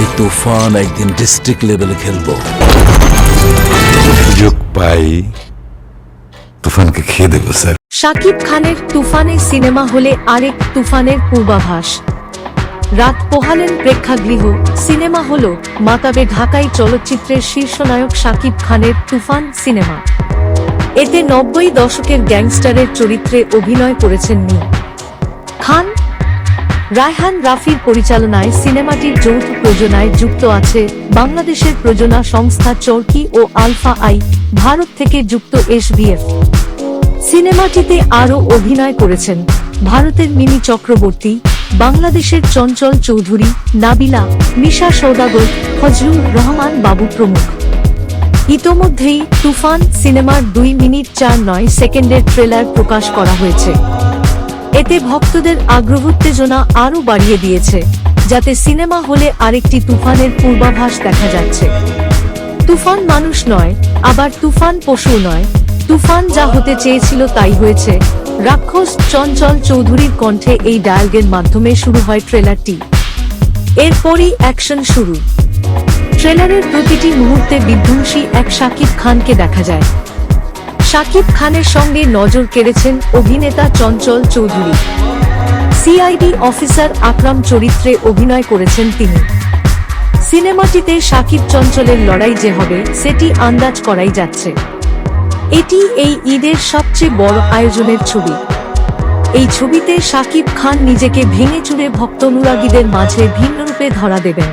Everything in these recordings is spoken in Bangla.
এই তুফান একদিন ডিস্ট্রিক্ট লেভেলে খেলব। সুযোগ পাই তুফানকে খেয়ে দেবো স্যার। শাকিব খানের তুফানে সিনেমা হলে আরেক তুফানের পূর্বাভাস। রাত পোহালেন প্রেক্ষাগৃহ সিনেমা হল মাতাবে ঢাকাই চলচ্চিত্রের শীর্ষনায়ক শাকিব খানের তুফান সিনেমা। এতে নব্বই দশকের গ্যাংস্টারের চরিত্রে অভিনয় করেছেন মি। খান রায়হান রাফির পরিচালনায় সিনেমাটির যৌথ প্রযোজনায় যুক্ত আছে বাংলাদেশের প্রযোজনা সংস্থা চরকি ও আলফা আই, ভারত থেকে যুক্ত এসবিএফ। সিনেমাটিতে আরও অভিনয় করেছেন ভারতের মিনি চক্রবর্তী, বাংলাদেশের চঞ্চল চৌধুরী, নাবিলা, মিশা সৌদাগর, ফজলুর রহমান বাবু প্রমুখ। ইতোমধ্যেই তুফান সিনেমার দুই মিনিট চার নয় সেকেন্ডের ট্রেলার প্রকাশ করা হয়েছে। এতে ভক্তদের আগ্রহ উত্তেজনা আরও বাড়িয়ে দিয়েছে, যাতে সিনেমা হলে আরেকটি তুফানের পূর্বাভাস দেখা যাচ্ছে। তুফান মানুষ নয়, আবার তুফান পশু নয়। তুফান যা হতে চেয়েছিল তাই হয়েছে। রাক্ষস চঞ্চল চৌধুরীর কণ্ঠে এই ডায়ালগের মাধ্যমে শুরু হয় ট্রেলারটি। এরপরই অ্যাকশন শুরু। ট্রেলারের প্রতিটি মুহূর্তে বিধ্বংসী এক শাকিব খানকে দেখা যায়। শাকিব খানের সঙ্গে নজর কেড়েছেন অভিনেতা চঞ্চল চৌধুরী। সিআইডি অফিসার আকরাম চরিত্রে অভিনয় করেছেন তিনি। সিনেমাটিতে শাকিব চঞ্চলের লড়াই যে হবে, সেটি আন্দাজ করাই যাচ্ছে। এটি এই ঈদের সবচেয়ে বড় আয়োজনের ছবি। এই ছবিতে শাকিব খান নিজেকে ভেঙে চুরে ভক্ত অনুরাগীদের মাঝে ভিন্ন রূপে ধরা দেবেন।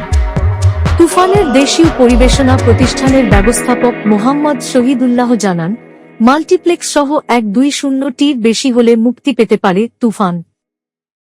তুফানের দেশীয় পরিবেশনা প্রতিষ্ঠানের ব্যবস্থাপক মোহাম্মদ শহীদুল্লাহ জানান মাল্টিপ্লেক্স সহ এক দুই শূন্যটির বেশি হলে মুক্তি পেতে পারে তুফান।